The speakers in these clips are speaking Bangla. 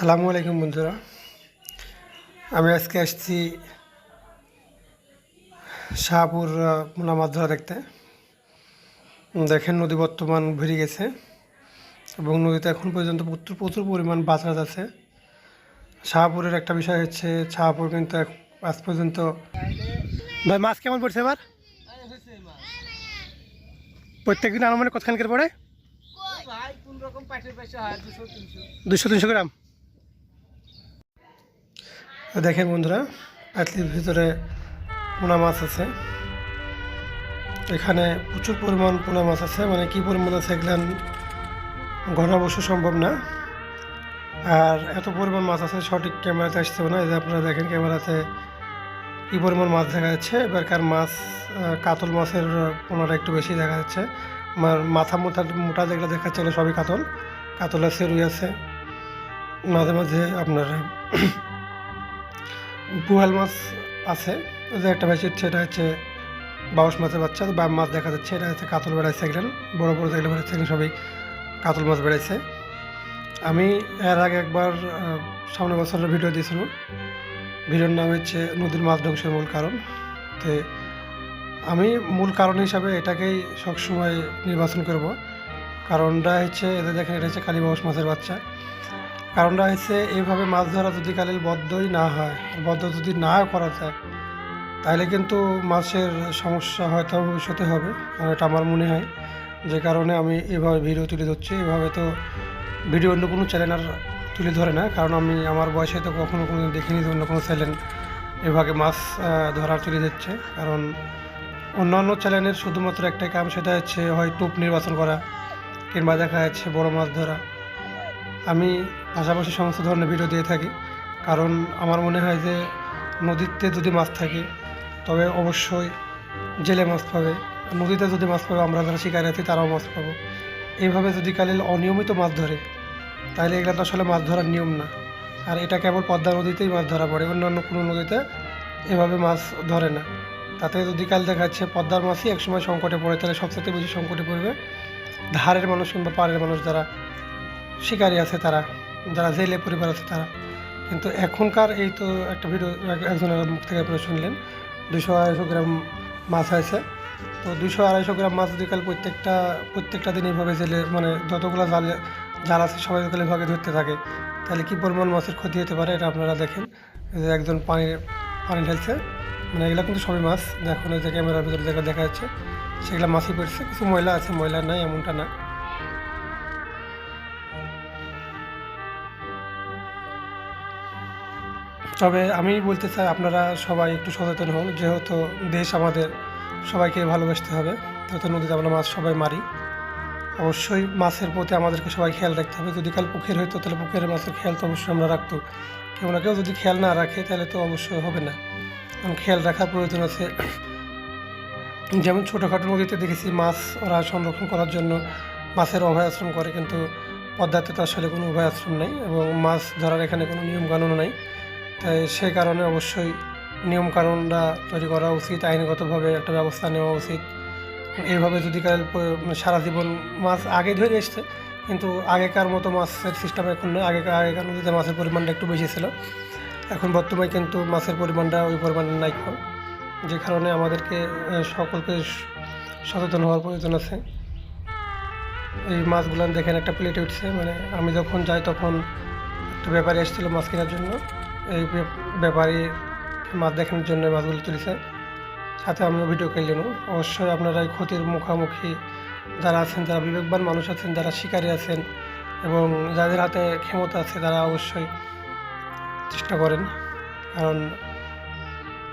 সালামু আলাইকুম বন্ধুরা। আমি আজকে আসছি শাহপুর মোনা মাছ ধরা দেখতে। দেখেন নদী বর্তমান ভরে গেছে এবং নদীতে এখন পর্যন্ত প্রচুর প্রচুর পরিমাণ বাঁচা আছে। শাহপুরের একটা বিষয় হচ্ছে শাহপুর কিন্তু এক- আজ পর্যন্ত ভাই মাছ কেমন পড়ছে এবার? প্রত্যেক দিন আনুমানিক কতখানকের পড়ে? দুশো তিনশো গ্রাম। দেখেন বন্ধুরা পাতলির ভিতরে পোনা মাছ আছে। এখানে প্রচুর পরিমাণ পোনা মাছ আছে। মানে কি পরিমাণ আছে এগুলো ঘন অবশ্য সম্ভব না। আর এত পরিমাণ মাছ আছে, সঠিক ক্যামেরাতে আসতে না। যে আপনারা দেখেন ক্যামেরাতে কি পরিমাণ মাছ দেখা যাচ্ছে। এবারকার মাছ কাতল মাছের পোনাটা একটু বেশি দেখা যাচ্ছে। মা- মাথা মোটা মোটা যেগুলো দেখাচ্ছে এগুলো সবই কাতল। কাতল আছে রুই আছে। মাঝে মাঝে আপনার পুয়াল মাছ আছে যে একটা বেশি সেটা হচ্ছে বাউস মাছের বাচ্চা বা মাছ দেখা যাচ্ছে এটা হচ্ছে কাতল বেড়াইছে এগুলো বড়ো বড়ো যেগুলো বেড়াচ্ছে এগুলো সবই কাতল মাছ বেড়াইছে। আমি এর আগে একবার আহ, সামনের বছরের ভিডিও দিয়েছিলাম ভিডিওর নাম হচ্ছে নদীর মাছ ধ্বংসের মূল কারণ। তো আমি মূল কারণ হিসাবে এটাকেই সবসময় নির্বাচন করব কারণটা হচ্ছে এদের দেখেন এটা হচ্ছে কালীবাউস মাছের বাচ্চা। কারণটা হচ্ছে এইভাবে মাছ ধরা যদি কালিল বদ্ধই না হয়, বদ্ধ যদি না করা যায়, তাহলে কিন্তু মাছের সমস্যা হয়তো ভবিষ্যতে হবে। এটা আমার মনে হয় যে কারণে আমি এভাবে ভিডিও তুলে ধরছি। এভাবে তো ভিডিও অন্য কোনো চ্যানেল আর তুলে ধরে না। কারণ আমি, আমার বয়সে তো কখনো কোনো দেখিনি অন্য কোনো চ্যানেল এভাবে মাছ ধরার তুলে দিচ্ছে। কারণ অন্যান্য চ্যানেলের শুধুমাত্র একটাই কাম সেটা হচ্ছে হয় টোপ নির্বাচন করা কিংবা দেখা যাচ্ছে বড় মাছ ধরা। আমি পাশাপাশি সমস্ত ধরনের ভিডিও দিয়ে থাকি। কারণ আমার মনে হয় যে নদীতে যদি মাছ থাকে, তবে অবশ্যই জেলে মাছ পাবে। নদীতে যদি মাছ পাবে, আমরা যারা শিকারে আছি, তারাও মাছ পাবো। এইভাবে যদি কালিল অনিয়মিত মাছ ধরে, তাহলে এগুলো তো আসলে মাছ ধরার নিয়ম না। আর এটা কেবল পদ্মা নদীতেই মাছ ধরা পড়ে, অন্যান্য কোনো নদীতে এভাবে মাছ ধরে না। তাতে যদি কাল দেখা যাচ্ছে পদ্মার মাছই একসময় সংকটে পড়ে, তাহলে সবচেয়ে বেশি সংকটে পড়বে ধারের মানুষ কিংবা পাড়ের মানুষ যারা শিকারী আছে তারা। যারা জেলে পরিবার আছে তারা। কিন্তু এখনকার এই তো একটা ভিডিও এক- একজনের মুখ থেকে আপনারা শুনলেন দুশো আড়াইশো গ্রাম মাছ হয়েছে। তো দুশো আড়াইশো গ্রাম মাছ যদি কাল প্রত্যেকটা প্রত্যেকটা দিন এইভাবে জেলে মানে যতগুলো জাল জাল আছে সবাই যদি ভাগে ধরতে থাকে। তাহলে কী পরিমাণ মাছের ক্ষতি হতে পারে এটা আপনারা দেখেন। যে একজন পানি পানি ঢেলছে মানে এগুলো কিন্তু সবই মাছ। দেখুন যে ক্যামেরার ভিতরে যেগুলো দেখা যাচ্ছে, সেগুলো মাছই পড়ছে। কিছু ময়লা আছে, ময়লা নাই, এমনটা না। তবে আমি বলতে চাই, আপনারা সবাই একটু সচেতন হন। যেহেতু দেশ আমাদের সবাইকে ভালোবাসতে হবে যেহেতু নদীতে আমরা মাছ, সবাই মারি। অবশ্যই মাছের প্রতি আমাদেরকে সবাই খেয়াল রাখতে হবে। যদি কাল পুকুর হইতো, তাহলে পুকুরের মাছের খেয়াল তো অবশ্যই আমরা রাখতো। কেউ না কেউ যদি খেয়াল না রাখে, তাহলে তো অবশ্যই হবে না। কারণ খেয়াল রাখার প্রয়োজন আছে। যেমন ছোটোখাটো নদীতে দেখেছি, মাছ ওরা সংরক্ষণ করার জন্য মাছের অভয় আশ্রম করে, কিন্তু পদ্মাতে তো আসলে কোনো অভয় আশ্রম নেই এবং মাছ ধরার এখানে কোনো নিয়ম কানুন নেই। তাই সে কারণে অবশ্যই নিয়মকানুনটা তৈরি করা উচিত, আইনগতভাবে একটা ব্যবস্থা নেওয়া উচিত। এইভাবে যদি কাল মানে সারা জীবন মাছ আগে ধরে এসছে, কিন্তু আগেকার মতো মাছের সিস্টেম এখন নয় আগেকার আগেকার নদীতে মাছের পরিমাণটা একটু বেশি ছিল। এখন বর্তমানে কিন্তু মাছের পরিমাণটা ওই পরিমাণে নাই কম, যে কারণে আমাদেরকে সকলকে সচেতন হওয়ার প্রয়োজন আছে। এই মাছগুলো দেখেন একটা প্লেটে উঠছে মানে আমি যখন যাই তখন একটা ব্যাপারে এসেছিল মাছ কেনার জন্য। এই ব্যাপ- ব্যাপারী মাছ দেখানোর জন্য মাছগুলো তুলেছে সাথে আমিও ভিডিও করলেন অবশ্যই আপনারা এই ক্ষতির মুখোমুখি যারা আছেন, যারা বিবেকবান মানুষ আছেন, যারা শিকারী আছেন এবং যাদের হাতে ক্ষমতা আছে, তারা অবশ্যই চেষ্টা করেন। কারণ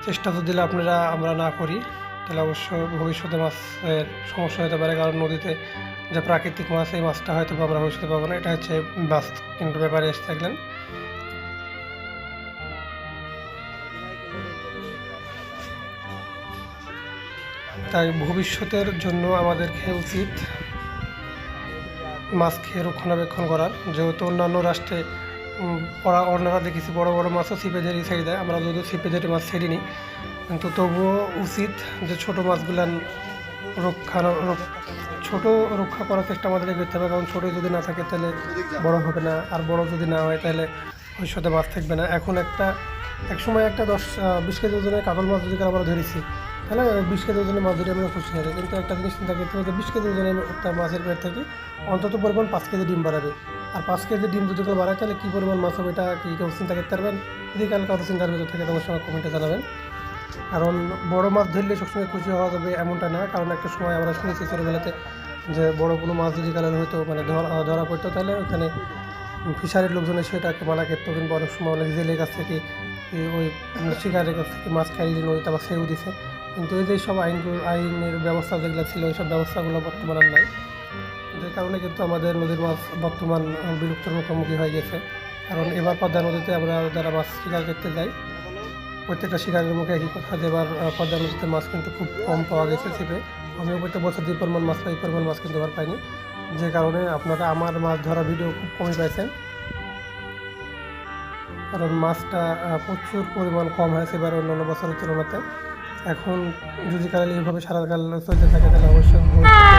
চেষ্টা তো দিলে আপনারা, আমরা না করি, তাহলে অবশ্য ভবিষ্যতে মাছের সমস্যা হতে পারে। কারণ নদীতে যে প্রাকৃতিক মাছ, এই মাছটা হয়তো আমরা ভবিষ্যতে পাবো না। এটা হচ্ছে বাস্তব কিন্তু ব্যাপারে এসে থাকলেন। তাই ভবিষ্যতের জন্য আমাদেরকে উচিত মাছ খেয়ে রক্ষণাবেক্ষণ করার। যেহেতু অন্যান্য রাষ্ট্রে ওরা অন্যরা দেখেছি বড় বড় মাছও ছিপে জেরি ছেড়ে দেয়। আমরা যদিও ছিপে জেরি মাছ ছেড়িনি, কিন্তু তবুও উচিত যে ছোট মাছগুলান রক্ষা রক- ছোট রক্ষা করার চেষ্টা আমাদের করতে হবে। কারণ ছোটো যদি না থাকে তাহলে বড় হবে না, আর বড় যদি না হয় তাহলে ভবিষ্যতে মাছ থাকবে না। এখন একটা, এক সময় একটা দশ বিশ কেজি ওজনের কাতল মাছ যদি আমরা ধরেছি তাহলে বিশ কেজি ওজনের মাছ ধরে আমরা খুশি হবে কিন্তু একটা জিনিস চিন্তা করতে হবে বিশ কেজি ওজনের একটা মাছের পেট থেকে অন্তত পরিমাণ পাঁচ কেজি ডিম বাড়াবে। আর পাঁচ কেজি ডিম যদি কেউ বাড়ায়, তাহলে কী পরিমাণ মাছ হবে এটা কি কেউ চিন্তা করতে পারবেন? যদি কাল কত চিন্তার ভিতর থেকে তোমার সঙ্গে কমেন্টে জানাবেন। কারণ বড় মাছ ধরলে সবসময় খুশি হওয়া যাবে এমনটা না। কারণ একটা সময় আমরা শুনেছি ছোটোবেলাতে যে বড় কোনো মাছ যদি কালার হয়তো মানে ধরা ধরা পড়তো, তাহলে ওখানে ফিশারির লোকজন এসে এটাকে মানা করতো কিংবা অনেক সময় অনেক জেলের কাছ থেকে ওই শিকারের কাছ থেকে মাছ খাইয়ে নদীতে আবার সেও দিছে। কিন্তু এই যে সব আইনগুলো আইনের ব্যবস্থা যেগুলো ছিল ওই সব ব্যবস্থাগুলো বর্তমানে নাই। যে কারণে কিন্তু আমাদের নদীর মাছ বর্তমান বিলুপ্তর মুখোমুখি হয়ে গেছে। কারণ এবার পদ্মা নদীতে আমরা যারা মাছ শিকার করতে যাই, প্রত্যেকটা শিকারের মুখে একই কথা যে এবার পদ্মা নদীতে মাছ কিন্তু খুব কম পাওয়া গেছে ছিপে। আমিও প্রত্যেক বছর দুই পরিমাণ মাছ পাই পরিমাণ মাছ কিন্তু এবার পাইনি। যে কারণে আপনারা আমার মাছ ধরা ভিডিও খুব কমই পাইছেন। কারণ মাছটা প্রচুর পরিমাণ কম হয়েছে এবার অন্যান্য বছরের তুলনাতে। এখন যদি কাল এইভাবে সারা কাল চলতে থাকে তাহলে অবশ্যই